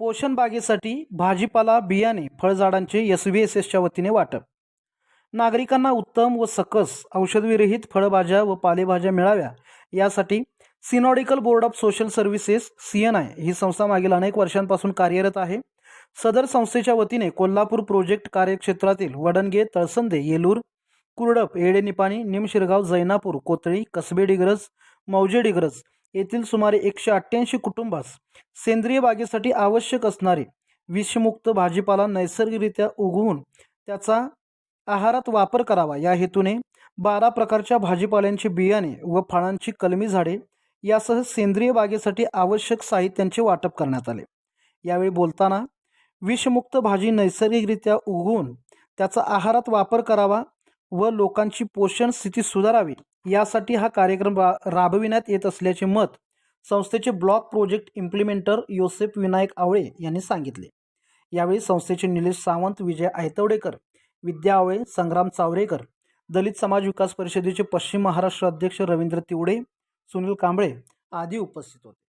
पोषण बागेसाठी भाजीपाला बियाणे फळझाडांचे एस व्ही एस एसच्या वतीने वाटप. नागरिकांना उत्तम व सकस औषधविरहित फळभाज्या व पालेभाज्या मिळाव्या यासाठी synodical board of social services C N I ही संस्था मागील अनेक वर्षांपासून कार्यरत आहे. सदर संस्थेच्या वतीने कोल्हापूर प्रोजेक्ट कार्यक्षेत्रातील वडणगे तळसंदे येलूर कुरडप येडेनिपाणी निमशिरगाव जैनापूर कोतळी कसबे डिग्रज मौजे डिग्रज येथील सुमारे एकशे अठ्ठ्याऐंशी कुटुंबास सेंद्रिय बागेसाठी आवश्यक असणारे विषमुक्त भाजीपाला नैसर्गिकरित्या उगवून त्याचा आहारात वापर करावा. या हेतूने बारा प्रकारच्या भाजीपाल्यांची बियाणे व फळांची कलमी झाडे यासह सेंद्रिय बागेसाठी आवश्यक साहित्यांचे वाटप करण्यात आले. यावेळी बोलताना विषमुक्त भाजी नैसर्गिकरित्या उगवून त्याचा आहारात वापर करावा व लोकांची पोषण स्थिती सुधारावी यासाठी हा कार्यक्रम रा राबविण्यात येत असल्याचे मत संस्थेचे block project implementer Yosef Vinayak Awale यांनी सांगितले. यावेळी संस्थेचे निलेश सावंत विजय आयतवडेकर विद्या आवळे संग्राम चावरेकर दलित समाज विकास परिषदेचे पश्चिम महाराष्ट्र अध्यक्ष रवींद्र तिवडे सुनील कांबळे आदी उपस्थित होते.